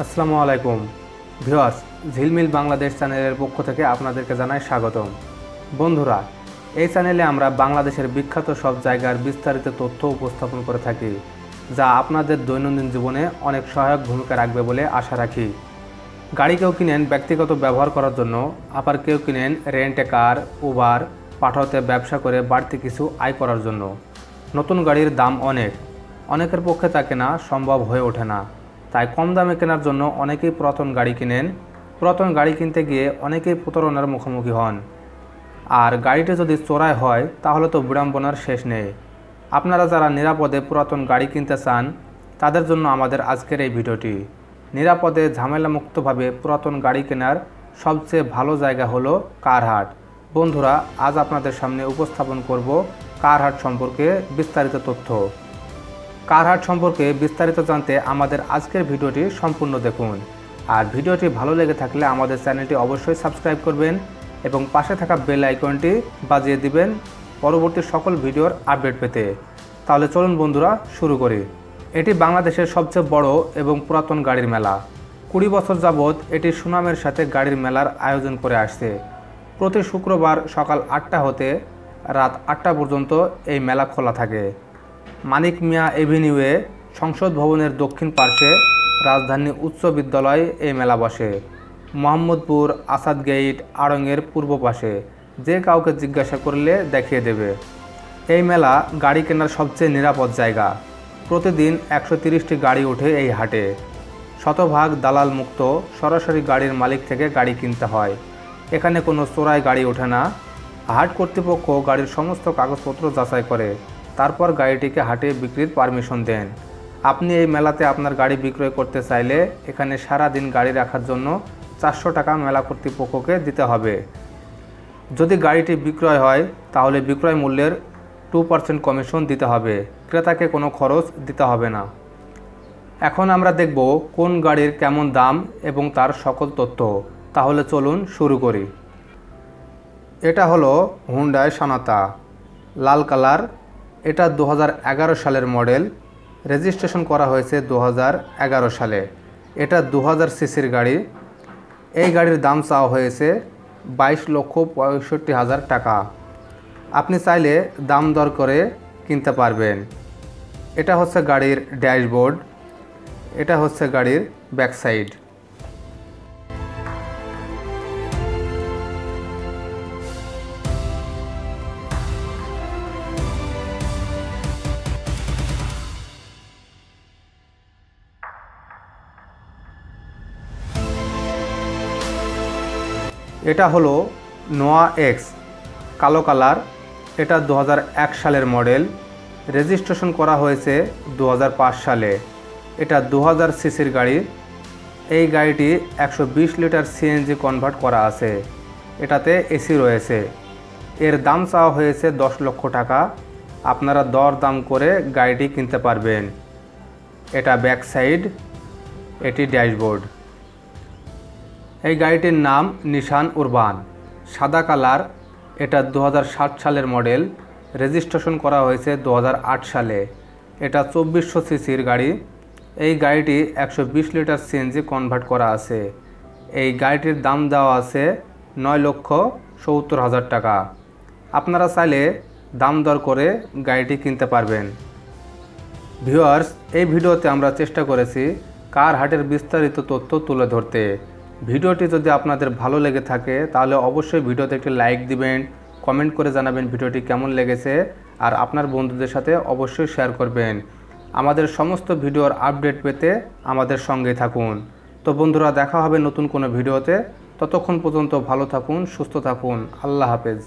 আসসালামু আলাইকুম। ভিওয়াস ঝিলমিল বাংলাদেশ চ্যানেলের পক্ষ থেকে আপনাদেরকে জানাই স্বাগতম। বন্ধুরা, এই চ্যানেলে আমরা বাংলাদেশের বিখ্যাত সব জায়গার বিস্তারিত তথ্য উপস্থাপন করে থাকি, যা আপনাদের দৈনন্দিন জীবনে অনেক সহায়ক ভূমিকা রাখবে বলে আশা রাখি। গাড়ি কেউ কিনেন ব্যক্তিগত ব্যবহার করার জন্য, আবার কেউ কিনেন রেন্টে কার, উবার পাঠাতে ব্যবসা করে বাড়তি কিছু আয় করার জন্য। নতুন গাড়ির দাম অনেক, অনেকের পক্ষে তা কেনা সম্ভব হয়ে ওঠে না। তাই কম দামে কেনার জন্য অনেকেই পুরাতন গাড়ি কিনেন। পুরাতন গাড়ি কিনতে গিয়ে অনেকেই প্রতারণার মুখোমুখি হন। আর গাড়িটি যদি চোরাই হয়, তাহলে তো বিড়ম্বনার শেষ নেই। আপনারা যারা নিরাপদে পুরাতন গাড়ি কিনতে চান, তাদের জন্য আমাদের আজকের এই ভিডিওটি। নিরাপদে ঝামেলামুক্তভাবে পুরাতন গাড়ি কেনার সবচেয়ে ভালো জায়গা হলো কারহাট। বন্ধুরা, আজ আপনাদের সামনে উপস্থাপন করব কারহাট সম্পর্কে বিস্তারিত তথ্য। কারহাট সম্পর্কে বিস্তারিত জানতে আমাদের আজকের ভিডিওটি সম্পূর্ণ দেখুন। আর ভিডিওটি ভালো লেগে থাকলে আমাদের চ্যানেলটি অবশ্যই সাবস্ক্রাইব করবেন এবং পাশে থাকা বেল আইকনটি বাজিয়ে দিবেন পরবর্তী সকল ভিডিওর আপডেট পেতে। তাহলে চলুন বন্ধুরা, শুরু করি। এটি বাংলাদেশের সবচেয়ে বড় এবং পুরাতন গাড়ির মেলা। কুড়ি বছর যাবৎ এটি সুনামের সাথে গাড়ির মেলার আয়োজন করে আসছে। প্রতি শুক্রবার সকাল আটটা হতে রাত আটটা পর্যন্ত এই মেলা খোলা থাকে। মানিক মিয়া এভিনিউয়ে সংসদ ভবনের দক্ষিণ পার্শ্বে রাজধানী উচ্চ বিদ্যালয়ে এই মেলা বসে। মোহাম্মদপুর আসাদ গেইট আড়ংয়ের পূর্ব পাশে। যে কাউকে জিজ্ঞাসা করলে দেখিয়ে দেবে। এই মেলা গাড়ি কেনার সবচেয়ে নিরাপদ জায়গা। প্রতিদিন একশো তিরিশটি গাড়ি ওঠে এই হাটে। শতভাগ দালাল মুক্ত, সরাসরি গাড়ির মালিক থেকে গাড়ি কিনতে হয়। এখানে কোনো চোরাই গাড়ি ওঠে না। হাট কর্তৃপক্ষ গাড়ির সমস্ত কাগজপত্র যাচাই করে। তারপর গাড়িটিকে হাটে বিক্রির পারমিশন দেন। আপনি এই মেলাতে আপনার গাড়ি বিক্রয় করতে চাইলে এখানে সারা দিন গাড়ি রাখার জন্য চারশো টাকা মেলা কর্তৃপক্ষকে দিতে হবে। যদি গাড়িটি বিক্রয় হয়, তাহলে বিক্রয় মূল্যের টু পার্সেন্ট কমিশন দিতে হবে। ক্রেতাকে কোনো খরচ দিতে হবে না। এখন আমরা দেখব কোন গাড়ির কেমন দাম এবং তার সকল তথ্য। তাহলে চলুন শুরু করি। এটা হলো হুন্ডাই সানাতা লাল কালার এটা দু হাজার এগারো সালের মডেল। রেজিস্ট্রেশন করা হয়েছে দু হাজার এগারো সালে। এটা দু হাজার সিসির গাড়ি। এই গাড়ির দাম চাওয়া হয়েছে বাইশ লক্ষ পঁয়ষট্টি হাজার টাকা। আপনি চাইলে দাম দর করে কিনতে পারবেন। এটা হচ্ছে গাড়ির ড্যাশবোর্ড। এটা হচ্ছে গাড়ির ব্যাক এটা হলো নোয়া এক্স, কালো কালার। এটা দু হাজার এক সালের মডেল। রেজিস্ট্রেশন করা হয়েছে দু হাজার পাঁচ সালে। এটা দু হাজার সিসির গাড়ি। এই গাড়িটি একশো বিশ লিটার সিএনজি কনভার্ট করা আছে। এটাতে এসি রয়েছে। এর দাম চাওয়া হয়েছে দশ লক্ষ টাকা। আপনারা দর দাম করে গাড়িটি কিনতে পারবেন। এটা ব্যাক সাইড এটি ড্যাশবোর্ড এই গাড়িটির নাম নিশান উরবান। সাদা কালার, এটা দু হাজার সাত সালের মডেল। রেজিস্ট্রেশন করা হয়েছে দু হাজার আট সালে। এটা চব্বিশশো সিসির গাড়ি। এই গাড়িটি একশো বিশ লিটার সিএনজি কনভার্ট করা আছে। এই গাড়িটির দাম দেওয়া আছে নয় লক্ষ সত্তর হাজার টাকা। আপনারা চাইলে দাম দর করে গাড়িটি কিনতে পারবেন। ভিউয়ার্স, এই ভিডিওতে আমরা চেষ্টা করেছি কার হাটের বিস্তারিত তথ্য তুলে ধরতে। ভিডিওটি যদি আপনাদের ভালো লেগে থাকে, তাহলে অবশ্যই ভিডিওতে একটি লাইক দিবেন কমেন্ট করে জানাবেন ভিডিওটি কেমন লেগেছে, আর আপনার বন্ধুদের সাথে অবশ্যই শেয়ার করবেন। আমাদের সমস্ত ভিডিওর আপডেট পেতে আমাদের সঙ্গে থাকুন। তো বন্ধুরা, দেখা হবে নতুন কোনো ভিডিওতে। ততক্ষণ পর্যন্ত ভালো থাকুন, সুস্থ থাকুন। আল্লাহ হাফেজ।